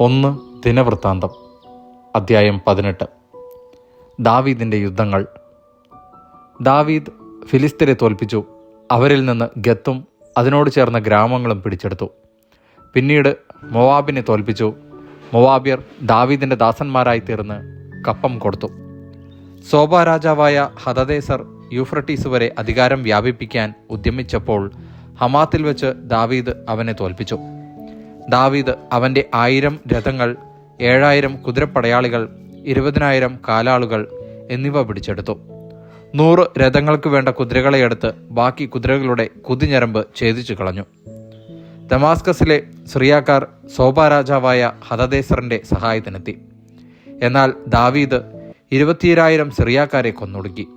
ഒന്ന് ദിനവൃത്താന്തം അദ്ധ്യായം പതിനെട്ട്. ദാവീദിന്റെ യുദ്ധങ്ങൾ. ദാവീദ് ഫിലിസ്തരെ തോൽപ്പിച്ചു അവരിൽ നിന്ന് ഗത്തും അതിനോട് ചേർന്ന ഗ്രാമങ്ങളും പിടിച്ചെടുത്തു. പിന്നീട് മൊവാബിനെ തോൽപ്പിച്ചു മൊവാബിയർ ദാവീദിന്റെ ദാസന്മാരായി തീർന്ന് കപ്പം കൊടുത്തു. സോബ രാജാവായ ഹദദേസർ യൂഫ്രട്ടീസ് വരെ അധികാരം വ്യാപിപ്പിക്കാൻ ഉദ്യമിച്ചപ്പോൾ ഹമാത്തിൽ വെച്ച് ദാവീദ് അവനെ തോൽപ്പിച്ചു. ദാവീദ് അവന്റെ ആയിരം രഥങ്ങൾ ഏഴായിരം കുതിരപ്പടയാളികൾ ഇരുപതിനായിരം കാലാളുകൾ എന്നിവ പിടിച്ചെടുത്തു. നൂറ് രഥങ്ങൾക്ക് വേണ്ട കുതിരകളെ എടുത്ത് ബാക്കി കുതിരകളുടെ കുതിഞ്ഞരമ്പ് ഛേദിച്ചു കളഞ്ഞു. ദമാസ്കസിലെ സിറിയാക്കാർ സോബ രാജാവായ സഹായത്തിനെത്തി. എന്നാൽ ദാവീദ് ഇരുപത്തിയേഴായിരം സിറിയാക്കാരെ കൊന്നൊടുക്കി.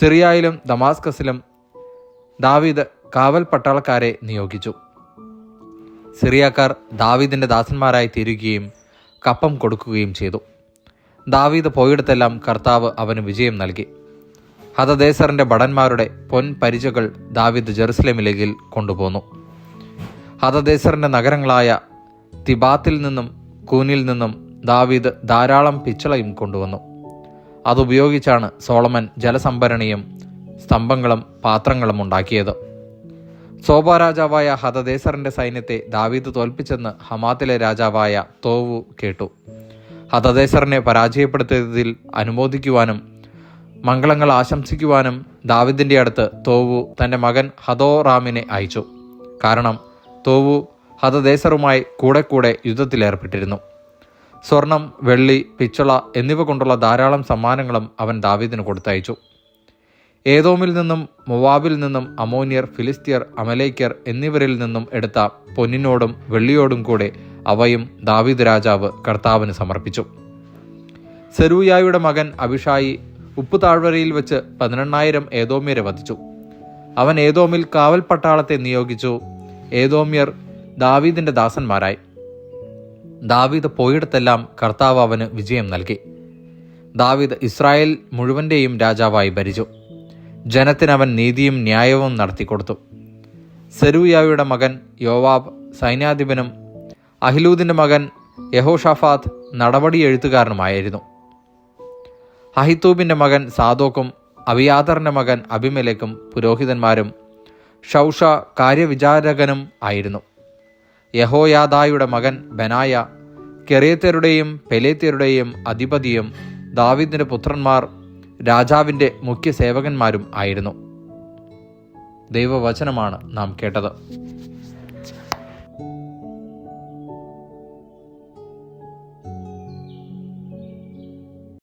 സിറിയയിലും ദമാസ്കസിലും ദാവീദ് കാവൽ പട്ടാളക്കാരെ നിയോഗിച്ചു. സിറിയാക്കാർ ദാവീദിന്റെ ദാസന്മാരായി തീരുകയും കപ്പം കൊടുക്കുകയും ചെയ്തു. ദാവീദ് പോയിടത്തെല്ലാം കർത്താവ് അവന് വിജയം നൽകി. ഹതദേസറിന്റെ ഭടന്മാരുടെ പൊൻ പരിചകൾ ദാവീദ് ജെറുസലേമിലേക്ക് കൊണ്ടുപോന്നു. ഹതദേസറിന്റെ നഗരങ്ങളായ തിബാത്തിൽ നിന്നും കൂനിൽ നിന്നും ദാവീദ് ധാരാളം പിച്ചളയും കൊണ്ടുവന്നു. അതുപയോഗിച്ചാണ് സോളമൻ ജലസംഭരണിയും സ്തംഭങ്ങളും പാത്രങ്ങളും ഉണ്ടാക്കിയത്. സോബ രാജാവായ ഹതദേസറിന്റെ സൈന്യത്തെ ദാവീദ് തോൽപ്പിച്ചെന്ന് ഹമാത്തിലെ രാജാവായ തോവു കേട്ടു. ഹതദേസറിനെ പരാജയപ്പെടുത്തിയതിൽ അനുമോദിക്കുവാനും മംഗളങ്ങൾ ആശംസിക്കുവാനും ദാവിദിന്റെ അടുത്ത് തോവു തന്റെ മകൻ ഹദോറാമിനെ അയച്ചു. കാരണം തോവു ഹതദേസറുമായി കൂടെ കൂടെ യുദ്ധത്തിലേർപ്പെട്ടിരുന്നു. സ്വർണം വെള്ളി പിച്ചള എന്നിവ കൊണ്ടുള്ള ധാരാളം സമ്മാനങ്ങളും അവൻ ദാവീദിന് കൊടുത്തയച്ചു. ഏതോമിൽ നിന്നും മൊവാബിൽ നിന്നും അമോനിയർ ഫിലിസ്തീയർ അമലേക്കർ എന്നിവരിൽ നിന്നും എടുത്ത പൊന്നിനോടും വെള്ളിയോടും കൂടെ അവയും ദാവീദ് രാജാവ് കർത്താവിന് സമർപ്പിച്ചു. സെരൂയായുടെ മകൻ അഭിഷായി ഉപ്പു താഴ്വരയിൽ വെച്ച് പതിനെണ്ണായിരം ഏതോമ്യരെ വധിച്ചു. അവൻ ഏതോമിൽ കാവൽ പട്ടാളത്തെ നിയോഗിച്ചു. ഏതോമ്യർ ദാവീദിന്റെ ദാസന്മാരായി. ദാവീദ് പോയിടത്തെല്ലാം കർത്താവ് അവന് വിജയം നൽകി. ദാവീദ് ഇസ്രായേൽ മുഴുവന്റെയും രാജാവായി ഭരിച്ചു. ജനത്തിന് അവൻ നീതിയും ന്യായവും നടത്തിക്കൊടുത്തു. സെരൂയായുടെ മകൻ യോവാബ് സൈന്യാധിപനും അഹിലൂദിന്റെ മകൻ യഹോഷാഫാത്ത് നടപടി എഴുത്തുകാരനുമായിരുന്നു. അഹിത്തൂബിന്റെ മകൻ സാദോക്കും അവിയാദറിന്റെ മകൻ അഭിമലേക്കും പുരോഹിതന്മാരും ഷൗഷ കാര്യവിചാരകനും ആയിരുന്നു. യഹോയാദായുടെ മകൻ ബനായ കെറിയത്യരുടെയും പെലേത്യരുടെയും അധിപതിയും ദാവിദിന്റെ പുത്രന്മാർ രാജാവിന്റെ മുഖ്യ സേവകന്മാരും ആയിരുന്നു. ദൈവവചനമാണ് നാം കേട്ടത്.